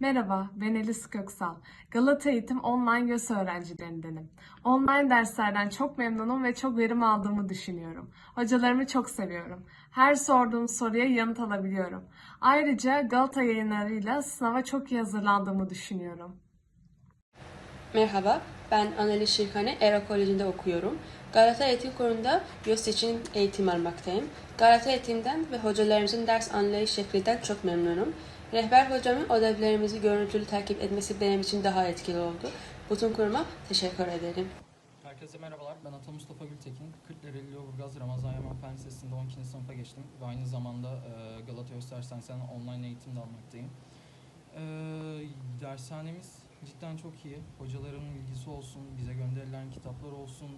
Merhaba, ben Elis Köksal. Galata Eğitim Online YÖS öğrencilerindenim. Online derslerden çok memnunum ve çok verim aldığımı düşünüyorum. Hocalarımı çok seviyorum. Her sorduğum soruya yanıt alabiliyorum. Ayrıca Galata yayınlarıyla sınava çok iyi hazırlandığımı düşünüyorum. Merhaba, ben Anali Şirkane Era Koleji'nde okuyorum. Galata Eğitim Kurumu'nda YÖS için eğitim almaktayım. Galata Eğitim'den ve hocalarımızın ders anlayış şeklinden çok memnunum. Rehber hocamın ödevlerimizi görüntülü takip etmesi benim için daha etkili oldu. Bütün kuruma teşekkür ederim. Herkese merhabalar. Ben Ata Mustafa Gültekin. Kırklareli Lüleburgaz Ramazan Yaman Fen Lisesi'nde 12. sınıfa geçtim. Ve aynı zamanda e, Galata Özters Hastanesi'nden online eğitim de almaktayım. E, dershanemiz cidden çok iyi. Hocaların ilgisi olsun, bize gönderilen kitaplar olsun,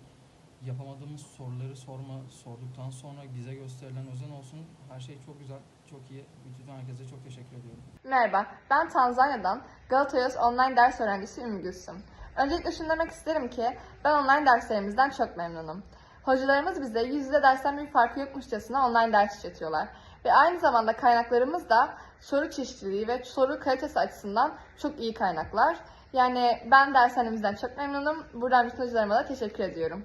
yapamadığımız soruları sorma, sorduktan sonra bize gösterilen özen olsun. Her şey çok güzel, çok iyi. Bütün herkese çok teşekkür ediyorum. Merhaba, ben Tanzanya'dan Galatayos online ders öğrencisi Ümmü Gülsüm. Öncelikle şunu demek isterim ki ben online derslerimizden çok memnunum. Hocalarımız bize yüz yüze dersten bir farkı yokmuşçasına online ders işletiyorlar. Ve aynı zamanda kaynaklarımız da soru çeşitliliği ve soru kalitesi açısından çok iyi kaynaklar. Yani ben dershanemizden çok memnunum. Buradan bütün hocalarıma da teşekkür ediyorum.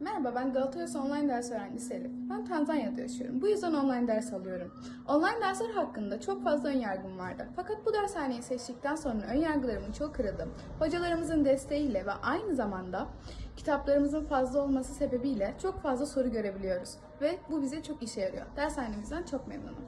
Merhaba ben Galatayos online ders öğrencisi Elif. Ben Tanzanya'da yaşıyorum. Bu yüzden online ders alıyorum. Online dersler hakkında çok fazla ön yargım vardı. Fakat bu dershaneyi seçtikten sonra ön yargılarımın çok kırıldı. Hocalarımızın desteğiyle ve aynı zamanda kitaplarımızın fazla olması sebebiyle çok fazla soru görebiliyoruz. Ve bu bize çok işe yarıyor. Dershanemizden çok memnunum.